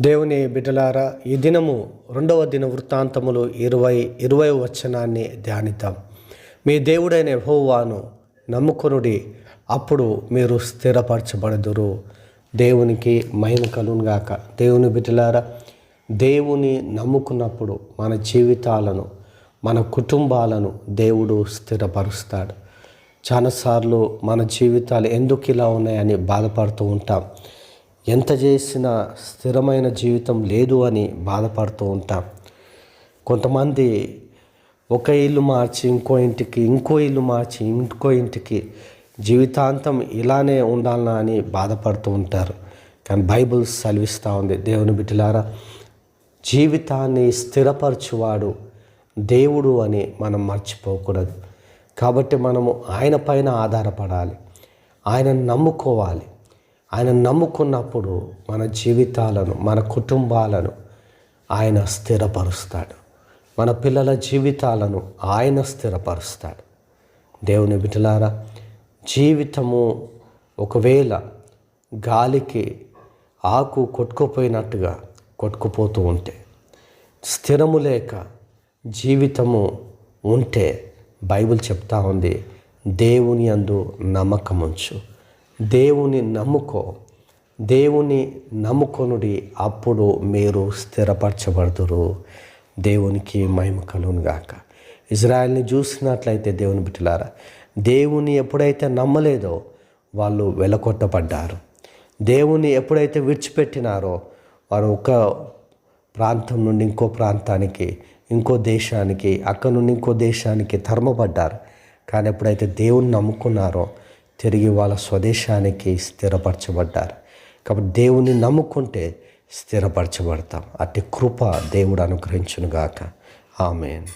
దేవుని బిడ్డలారా ఈ దినము రెండవ దిన వృత్తాంతములు ఇరవై ఇరవై వచనాన్ని ధ్యానిద్దాం. మీ దేవుడైన హోవాను నమ్ముకొనుడి అప్పుడు మీరు స్థిరపరచబడదురు. దేవునికి మహిమ కలుగాక దేవుని బిడ్డలారా దేవుని నమ్ముకున్నప్పుడు మన జీవితాలను మన కుటుంబాలను దేవుడు స్థిరపరుస్తాడు. చాలాసార్లు మన జీవితాలు ఎందుకు ఇలా ఉన్నాయని బాధపడుతూ ఉంటాం. ఎంత చేసినా స్థిరమైన జీవితం లేదు అని బాధపడుతూ ఉంటాం. కొంతమంది ఒక ఇల్లు మార్చి ఇంకో ఇంటికి ఇంకో ఇల్లు మార్చి ఇంకో ఇంటికి జీవితాంతం ఇలానే ఉండాలనా అని బాధపడుతూ ఉంటారు. కానీ బైబుల్ సెలవిస్తూ ఉంది. దేవుని బిడ్డలారా జీవితాన్ని స్థిరపరచువాడు దేవుడు అని మనం మర్చిపోకూడదు. కాబట్టి మనము ఆయన పైన ఆధారపడాలి. ఆయన నమ్ముకోవాలి. ఆయన నమ్ముకున్నప్పుడు మన జీవితాలను మన కుటుంబాలను ఆయన స్థిరపరుస్తాడు. మన పిల్లల జీవితాలను ఆయన స్థిరపరుస్తాడు. దేవుని బిడ్డలారా జీవితము ఒకవేళ గాలికి ఆకు కొట్టుకుపోయినట్టుగా కొట్టుకుపోతూ ఉంటే స్థిరము లేక జీవితము ఉంటే బైబిల్ చెప్తా ఉంది దేవుని అందు నమ్మకం ఉంచు దేవుని నమ్ముకో. దేవుని నమ్ముకొనుడి అప్పుడు మీరు స్థిరపరచబడుతురు దేవునికి మహిమ కలుగును గాక. ఇజ్రాయల్ని చూసినట్లయితే దేవుని బిడ్డలారా దేవుని ఎప్పుడైతే నమ్మలేదో వాళ్ళు వెలకొట్టబడ్డారు దేవుని ఎప్పుడైతే విడిచిపెట్టినారో వారు ఒక ప్రాంతం నుండి ఇంకో ప్రాంతానికి ఇంకో దేశానికి అక్కడ నుండి ఇంకో దేశానికి ధర్మపడ్డారు కానీ ఎప్పుడైతే దేవుని నమ్ముకున్నారో తిరిగి వాళ్ళ స్వదేశానికి స్థిరపరచబడ్డారు. కాబట్టి దేవుని నమ్ముకుంటే స్థిరపరచబడతాం. అట్టి కృప దేవుడు అనుగ్రహించునుగాక. ఆమెన్.